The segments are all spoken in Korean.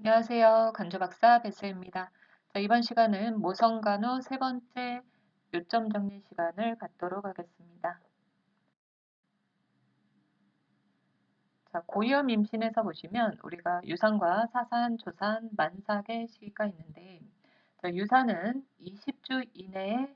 안녕하세요. 간주박사 베스입니다. 자, 이번 시간은 모성간호 세 번째 요점 정리 시간을 갖도록 하겠습니다. 자, 고위험 임신에서 보시면 우리가 유산과 사산, 조산, 만삭의 시기가 있는데 자, 유산은 20주 이내에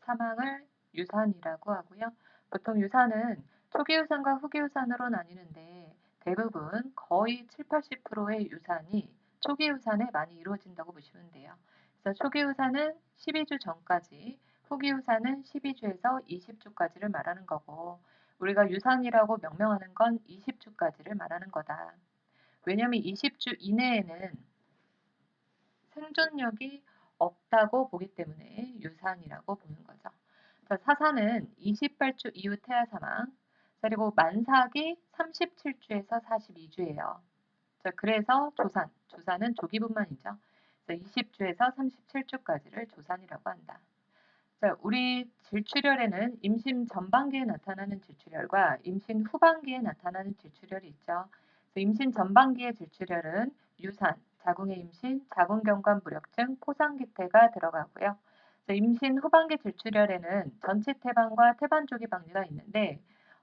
사망을 유산이라고 하고요. 보통 유산은 초기 유산과 후기 유산으로 나뉘는데 대부분 거의 7, 80%의 유산이 초기 유산에 많이 이루어진다고 보시면 돼요. 그래서 초기 유산은 12주 전까지, 후기 유산은 12주에서 20주까지를 말하는 거고 우리가 유산이라고 명명하는 건 20주까지를 말하는 거다. 왜냐하면 20주 이내에는 생존력이 없다고 보기 때문에 유산이라고 보는 거죠. 사산은 28주 이후 태아 사망, 그리고 만삭이 37주에서 42주예요. 그래서 조산, 조산은 조기분만이죠. 20주에서 37주까지를 조산이라고 한다. 자, 우리 질출혈에는 임신 전반기에 나타나는 질출혈과 임신 후반기에 나타나는 질출혈이 있죠. 임신 전반기의 질출혈은 유산, 자궁의 임신, 자궁경관 무력증, 포상기태가 들어가고요. 임신 후반기 질출혈에는 전치 태반과 태반 조기 박리가 있는데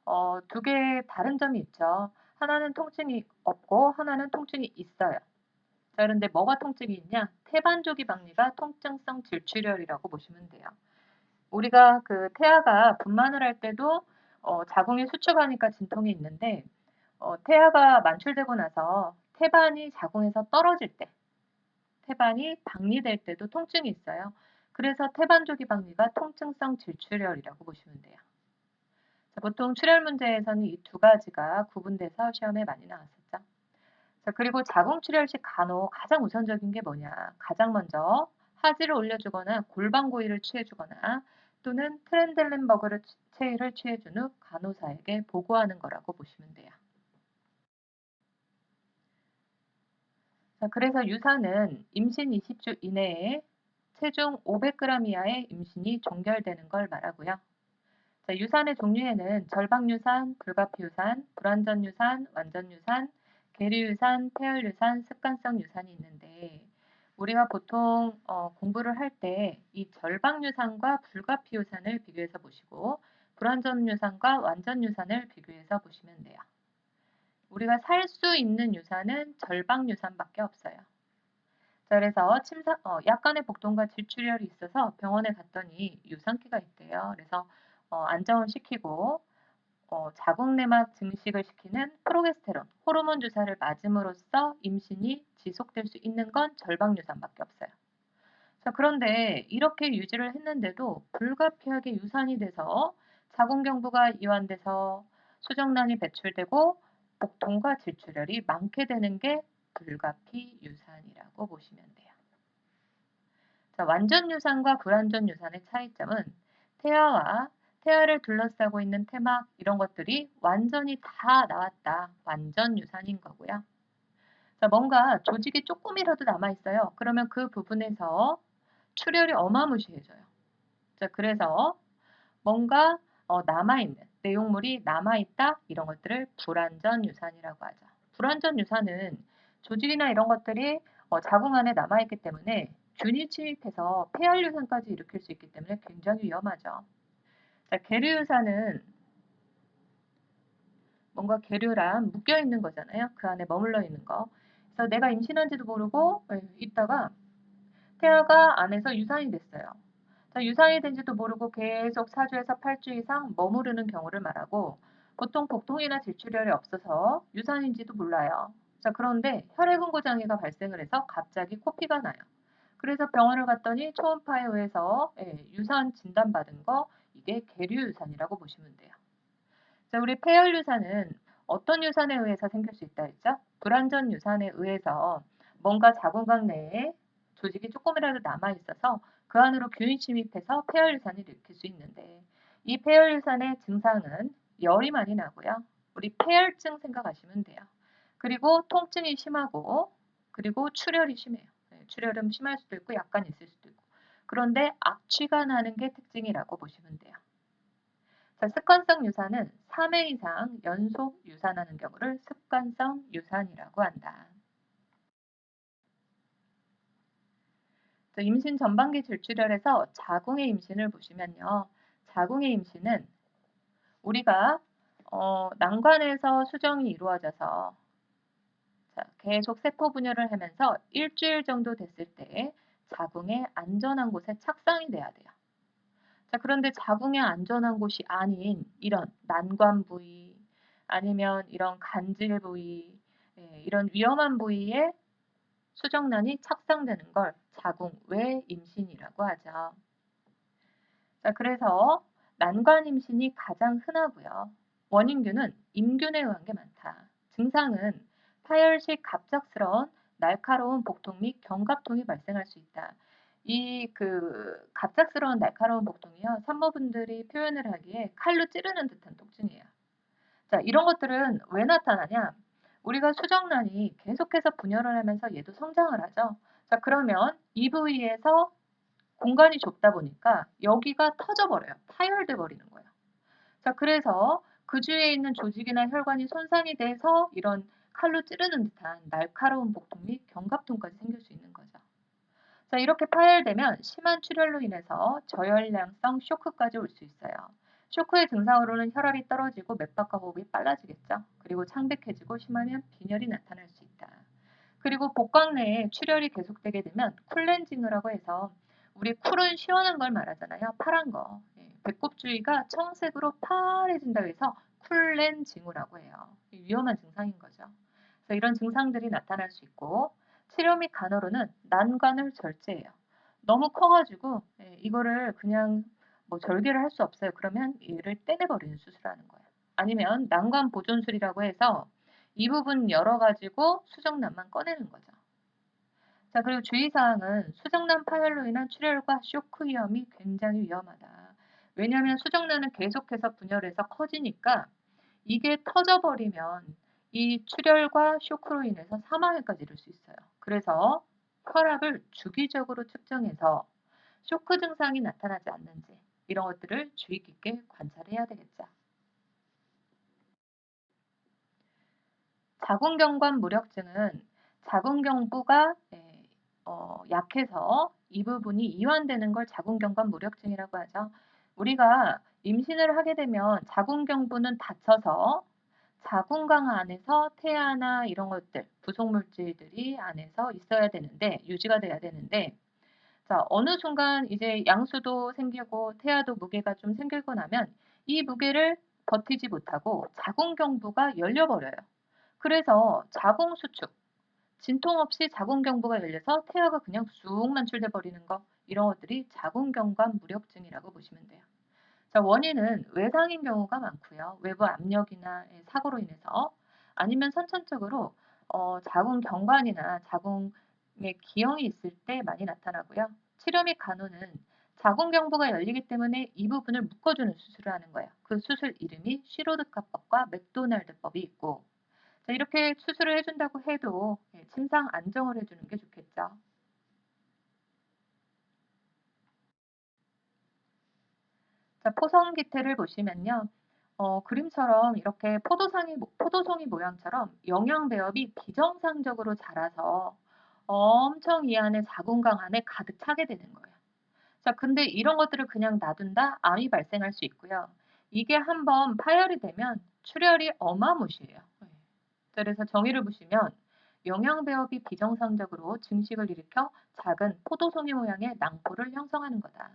어, 두 개의 다른 점이 있죠. 하나는 통증이 없고 하나는 통증이 있어요. 자, 그런데 뭐가 통증이 있냐? 태반 조기 박리가 통증성 질출혈이라고 보시면 돼요. 우리가 그 태아가 분만을 할 때도 어, 자궁이 수축하니까 진통이 있는데 어, 태아가 만출되고 나서 태반이 자궁에서 떨어질 때 태반이 박리될 때도 통증이 있어요. 그래서 태반조기 박리가 통증성 질출혈이라고 보시면 돼요. 자, 보통 출혈 문제에서는 이 두 가지가 구분돼서 시험에 많이 나왔었죠. 자, 그리고 자궁 출혈 시 간호 가장 우선적인 게 뭐냐? 가장 먼저 하지를 올려주거나 골반 고의를 취해주거나 또는 트렌델렌버그를 체위를 취해준 후 간호사에게 보고하는 거라고 보시면 돼요. 자, 그래서 유산은 임신 20주 이내에 체중 500g 이하의 임신이 종결되는 걸 말하고요. 자, 유산의 종류에는 절박유산, 불가피유산, 불완전유산, 완전유산, 계류유산, 폐혈유산, 습관성 유산이 있는데 우리가 보통 어, 공부를 할 때 이 절박유산과 불가피유산을 비교해서 보시고 불완전유산과 완전유산을 비교해서 보시면 돼요. 우리가 살 수 있는 유산은 절박유산밖에 없어요. 자, 그래서 침사, 어, 약간의 복통과 질출혈이 있어서 병원에 갔더니 유산기가 있대요. 그래서 어, 안정을 시키고 어, 자궁내막 증식을 시키는 프로게스테론, 호르몬 주사를 맞음으로써 임신이 지속될 수 있는 건 절박유산밖에 없어요. 자, 그런데 이렇게 유지를 했는데도 불가피하게 유산이 돼서 자궁경부가 이완돼서 수정란이 배출되고 복통과 질출혈이 많게 되는 게 불가피 유산이라고 보시면 돼요. 자, 완전 유산과 불완전 유산의 차이점은 태아와 태아를 둘러싸고 있는 태막 이런 것들이 완전히 다 나왔다. 완전 유산인 거고요. 자, 뭔가 조직이 조금이라도 남아 있어요. 그러면 그 부분에서 출혈이 어마무시해져요. 자, 그래서 뭔가 어, 남아 있는 내용물이 남아 있다 이런 것들을 불완전 유산이라고 하죠. 불완전 유산은 조직이나 이런 것들이 어, 자궁 안에 남아 있기 때문에 균이 침입해서 폐활 유산까지 일으킬 수 있기 때문에 굉장히 위험하죠. 자, 계류유산은 뭔가 계류랑 묶여 있는 거잖아요. 그 안에 머물러 있는 거. 그래서 내가 임신한지도 모르고 예, 있다가 태아가 안에서 유산이 됐어요. 자, 유산이 된지도 모르고 계속 4주에서 8주 이상 머무르는 경우를 말하고 보통 복통이나 질출혈이 없어서 유산인지도 몰라요. 자, 그런데 혈액응고 장애가 발생을 해서 갑자기 코피가 나요. 그래서 병원을 갔더니 초음파에 의해서 예, 유산 진단받은 거이 게 계류유산이라고 보시면 돼요. 자, 우리 폐혈유산은 어떤 유산에 의해서 생길 수 있다 했죠? 불완전 유산에 의해서 뭔가 자궁각 내에 조직이 조금이라도 남아 있어서 그 안으로 균이 침입해서 폐혈유산을 일으킬 수 있는데 이 폐혈유산의 증상은 열이 많이 나고요. 우리 폐혈증 생각하시면 돼요. 그리고 통증이 심하고 그리고 출혈이 심해요. 네, 출혈은 심할 수도 있고 약간 있을 수도 있고 그런데 악취가 나는 게 특징이라고 보시면 돼요. 자, 습관성 유산은 3회 이상 연속 유산하는 경우를 습관성 유산이라고 한다. 또 임신 전반기 질출혈에서 자궁의 임신을 보시면요. 자궁의 임신은 우리가 어, 난관에서 수정이 이루어져서 자, 계속 세포 분열을 하면서 일주일 정도 됐을 때 자궁의 안전한 곳에 착상이 돼야 돼요. 자, 그런데 자궁의 안전한 곳이 아닌 이런 난관 부위 아니면 이런 간질 부위 예, 이런 위험한 부위에 수정란이 착상되는 걸 자궁 외 임신이라고 하죠. 자, 그래서 난관 임신이 가장 흔하고요. 원인균은 임균에 의한 게 많다. 증상은 파열식 갑작스러운 날카로운 복통 및 견갑통이 발생할 수 있다. 이 그 갑작스러운 날카로운 복통이요. 산모분들이 표현을 하기에 칼로 찌르는 듯한 통증이에요. 자, 이런 것들은 왜 나타나냐? 우리가 수정란이 계속해서 분열을 하면서 얘도 성장을 하죠. 자, 그러면 이 부위에서 공간이 좁다 보니까 여기가 터져버려요. 파열돼 버리는 거예요. 자, 그래서 그 주위에 있는 조직이나 혈관이 손상이 돼서 이런 칼로 찌르는 듯한 날카로운 복통 및 견갑통까지 생길 수 있는 거죠. 자, 이렇게 파열되면 심한 출혈로 인해서 저혈량성 쇼크까지 올 수 있어요. 쇼크의 증상으로는 혈압이 떨어지고 맥박과 호흡이 빨라지겠죠. 그리고 창백해지고 심하면 빈혈이 나타날 수 있다. 그리고 복강 내에 출혈이 계속되게 되면 쿨렌징이라고 해서 우리 쿨은 시원한 걸 말하잖아요. 파란 거. 예, 배꼽 주위가 청색으로 파래진다고 해서 쿨렌징후라고 해요. 위험한 증상인 거죠. 이런 증상들이 나타날 수 있고 치료 및 간호로는 난관을 절제해요. 너무 커가지고 예, 이거를 그냥 뭐 절개를 할 수 없어요. 그러면 얘를 떼내버리는 수술하는 거예요. 아니면 난관 보존술이라고 해서 이 부분 열어가지고 수정란만 꺼내는 거죠. 자, 그리고 주의사항은 수정란 파열로 인한 출혈과 쇼크 위험이 굉장히 위험하다. 왜냐하면 수정란은 계속해서 분열해서 커지니까 이게 터져버리면 이 출혈과 쇼크로 인해서 사망에까지 이를 수 있어요. 그래서 혈압을 주기적으로 측정해서 쇼크 증상이 나타나지 않는지 이런 것들을 주의 깊게 관찰해야 되겠죠. 자궁경관 무력증은 자궁경부가 예, 어, 약해서 이 부분이 이완되는 걸 자궁경관 무력증이라고 하죠. 우리가 임신을 하게 되면 자궁경부는 닫혀서 자궁강 안에서 태아나 이런 것들, 부속물질들이 안에서 있어야 되는데, 유지가 돼야 되는데, 자, 어느 순간 이제 양수도 생기고 태아도 무게가 좀 생기고 나면 이 무게를 버티지 못하고 자궁경부가 열려버려요. 그래서 자궁수축, 진통 없이 자궁경부가 열려서 태아가 그냥 쑥 만출돼 버리는 거 이런 것들이 자궁경관 무력증이라고 보시면 돼요. 자, 원인은 외상인 경우가 많고요. 외부 압력이나 사고로 인해서 아니면 선천적으로 어, 자궁 경관이나 자궁에 기형이 있을 때 많이 나타나고요. 치료 및 간호는 자궁 경부가 열리기 때문에 이 부분을 묶어주는 수술을 하는 거예요. 그 수술 이름이 시로드카법과 맥도날드법이 있고 자, 이렇게 수술을 해준다고 해도 예, 침상 안정을 해주는 게 좋겠죠. 포성 기태를 보시면요. 어, 그림처럼 이렇게 포도상이, 포도송이 모양처럼 영양 배합이 비정상적으로 자라서 엄청 이 안에 자궁강 안에 가득 차게 되는 거예요. 자, 근데 이런 것들을 그냥 놔둔다 암이 발생할 수 있고요. 이게 한번 파열이 되면 출혈이 어마무시해요. 네. 그래서 정의를 보시면 영양 배합이 비정상적으로 증식을 일으켜 작은 포도송이 모양의 낭포를 형성하는 거다.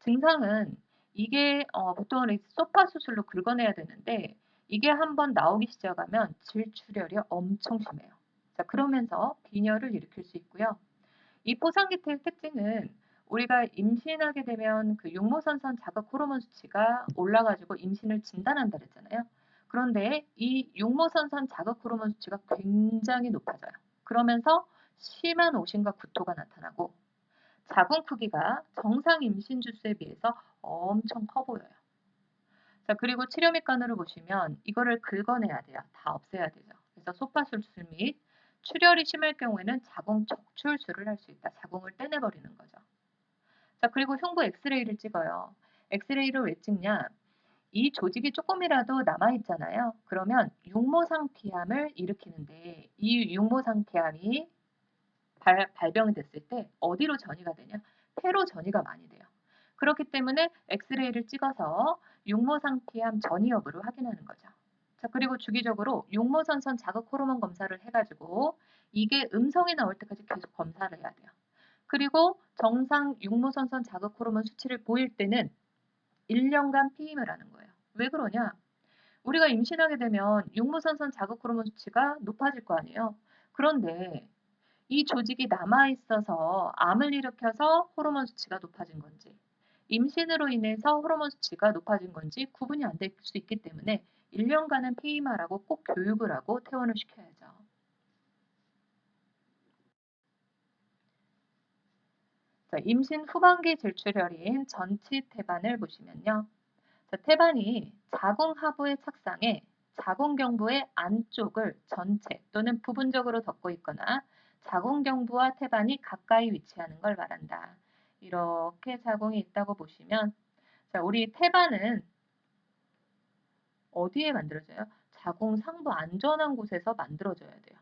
증상은 이게 어, 보통은 소파 수술로 긁어내야 되는데 이게 한번 나오기 시작하면 질출혈이 엄청 심해요. 자, 그러면서 빈혈을 일으킬 수 있고요. 이 포상기태의 특징은 우리가 임신하게 되면 그 육모선선 자극 호르몬 수치가 올라가지고 임신을 진단한다 그랬잖아요. 그런데 이 육모선선 자극 호르몬 수치가 굉장히 높아져요. 그러면서 심한 오심과 구토가 나타나고 자궁 크기가 정상 임신 주수에 비해서 엄청 커 보여요. 자, 그리고 치료 및간으로 보시면 이거를 긁어내야 돼요. 다 없애야 되죠. 그래서 소파술술 및 출혈이 심할 경우에는 자궁 적출술을 할 수 있다. 자궁을 떼내버리는 거죠. 자, 그리고 흉부 엑스레이를 찍어요. 엑스레이를 왜 찍냐? 이 조직이 조금이라도 남아있잖아요. 그러면 육모상피암을 일으키는데 이 육모상피암이 발, 발병이 됐을 때 어디로 전이가 되냐? 폐로 전이가 많이 돼요. 그렇기 때문에 엑스레이를 찍어서 육모 상피암 전이 여부를 확인하는 거죠. 자, 그리고 주기적으로 육모선선 자극 호르몬 검사를 해가지고 이게 음성이 나올 때까지 계속 검사를 해야 돼요. 그리고 정상 육모선선 자극 호르몬 수치를 보일 때는 1년간 피임을 하는 거예요. 왜 그러냐? 우리가 임신하게 되면 육모선선 자극 호르몬 수치가 높아질 거 아니에요. 그런데 이 조직이 남아 있어서 암을 일으켜서 호르몬 수치가 높아진 건지 임신으로 인해서 호르몬 수치가 높아진 건지 구분이 안 될 수 있기 때문에 1년간은 피임하라고 꼭 교육을 하고 퇴원을 시켜야죠. 자, 임신 후반기 질출혈인 전치 태반을 보시면요. 자, 태반이 자궁 하부의 착상에 자궁경부의 안쪽을 전체 또는 부분적으로 덮고 있거나 자궁경부와 태반이 가까이 위치하는 걸 말한다. 이렇게 자궁이 있다고 보시면 자, 우리 태반은 어디에 만들어져요? 자궁 상부 안전한 곳에서 만들어져야 돼요.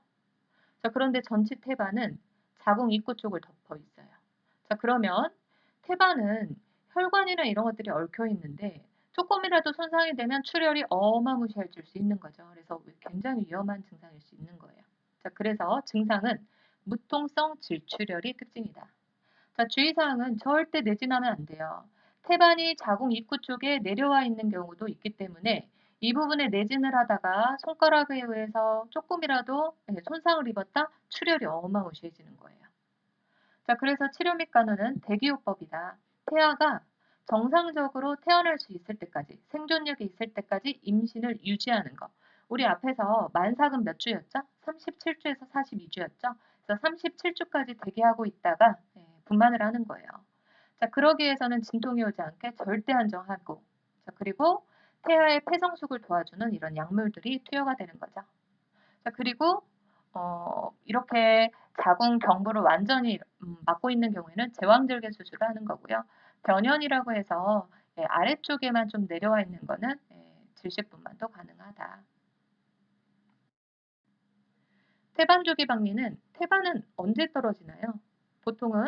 자, 그런데 전치 태반은 자궁 입구 쪽을 덮어 있어요. 자, 그러면 태반은 혈관이나 이런 것들이 얽혀 있는데 조금이라도 손상이 되면 출혈이 어마무시해질 수 있는 거죠. 그래서 굉장히 위험한 증상일 수 있는 거예요. 자, 그래서 증상은 무통성 질출혈이 특징이다. 자, 주의사항은 절대 내진하면 안 돼요. 태반이 자궁 입구 쪽에 내려와 있는 경우도 있기 때문에 이 부분에 내진을 하다가 손가락에 의해서 조금이라도 네, 손상을 입었다 출혈이 어마무시해지는 거예요. 자, 그래서 치료 및 간호는 대기요법이다. 태아가 정상적으로 태어날 수 있을 때까지, 생존력이 있을 때까지 임신을 유지하는 거. 우리 앞에서 만삭은 몇 주였죠? 37주에서 42주였죠? 그래서 37주까지 대기하고 있다가 네, 분만을 하는 거예요. 자, 그러기 위해서는 진통이 오지 않게 절대 안정하고, 자, 그리고 태아의 폐성숙을 도와주는 이런 약물들이 투여가 되는 거죠. 자, 그리고 어, 이렇게 자궁 경부를 완전히 음, 막고 있는 경우에는 제왕절개 수술을 하는 거고요. 변연이라고 해서 예, 아래쪽에만 좀 내려와 있는 거는 예, 질식분만도 가능하다. 태반 조기 박리는 태반은 언제 떨어지나요? 보통은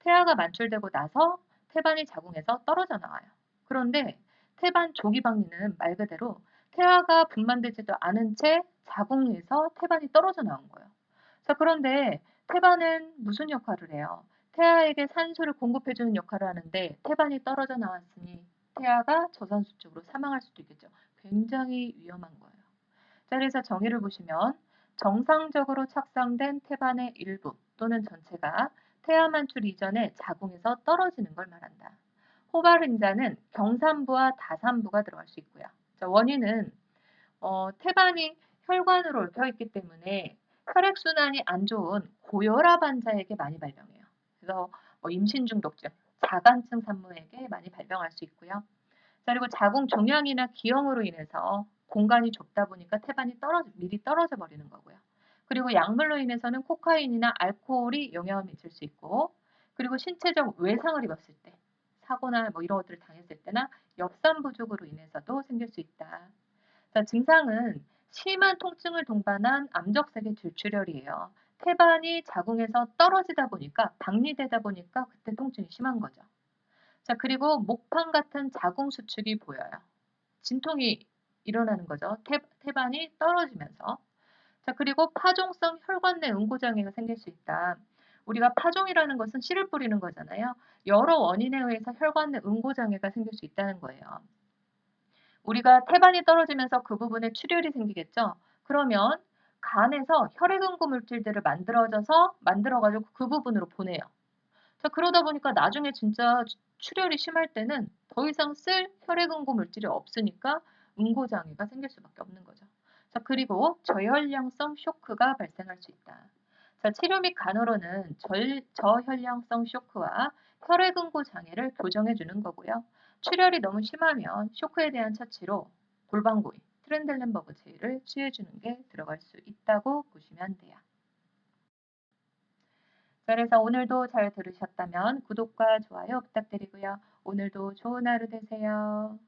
태아가 만출되고 나서 태반이 자궁에서 떨어져 나와요. 그런데 태반 조기 박리는 말 그대로 태아가 분만되지도 않은 채 자궁에서 태반이 떨어져 나온 거예요. 자, 그런데 태반은 무슨 역할을 해요? 태아에게 산소를 공급해주는 역할을 하는데 태반이 떨어져 나왔으니 태아가 저산수적으로 사망할 수도 있겠죠. 굉장히 위험한 거예요. 자, 그래서 정의를 보시면 정상적으로 착상된 태반의 일부 또는 전체가 태아 만출 이전에 자궁에서 떨어지는 걸 말한다. 호발흔자는 경산부와 다산부가 들어갈 수 있고요. 자, 원인은 어, 태반이 혈관으로 얽혀 있기 때문에 혈액순환이 안 좋은 고혈압 환자에게 많이 발병해요. 그래서 뭐 임신 중독증, 자간증 산모에게 많이 발병할 수 있고요. 자, 그리고 자궁 종양이나 기형으로 인해서 공간이 좁다 보니까 태반이 떨어져, 미리 떨어져 버리는 거고요. 그리고 약물로 인해서는 코카인이나 알코올이 영향을 미칠 수 있고, 그리고 신체적 외상을 입었을 때, 사고나 뭐 이런 것들을 당했을 때나 엽산 부족으로 인해서도 생길 수 있다. 자, 증상은 심한 통증을 동반한 암적색의 질출혈이에요. 태반이 자궁에서 떨어지다 보니까 박리되다 보니까 그때 통증이 심한 거죠. 자, 그리고 목판 같은 자궁 수축이 보여요. 진통이 일어나는 거죠. 태, 태반이 떨어지면서. 자, 그리고 파종성 혈관 내 응고장애가 생길 수 있다. 우리가 파종이라는 것은 씨를 뿌리는 거잖아요. 여러 원인에 의해서 혈관 내 응고장애가 생길 수 있다는 거예요. 우리가 태반이 떨어지면서 그 부분에 출혈이 생기겠죠. 그러면 간에서 혈액응고 물질들을 만들어져서 만들어가지고 그 부분으로 보내요. 자, 그러다 보니까 나중에 진짜 출혈이 심할 때는 더 이상 쓸 혈액응고 물질이 없으니까 응고장애가 생길 수밖에 없는 거죠. 자, 그리고 저혈량성 쇼크가 발생할 수 있다. 자, 치료 및 간호로는 절, 저혈량성 쇼크와 혈액응고 장애를 교정해 주는 거고요. 출혈이 너무 심하면 쇼크에 대한 처치로 골반고이, 트렌델렌버그 제의를 취해 주는 게 들어갈 수 있다고 보시면 돼요. 자, 그래서 오늘도 잘 들으셨다면 구독과 좋아요 부탁드리고요. 오늘도 좋은 하루 되세요.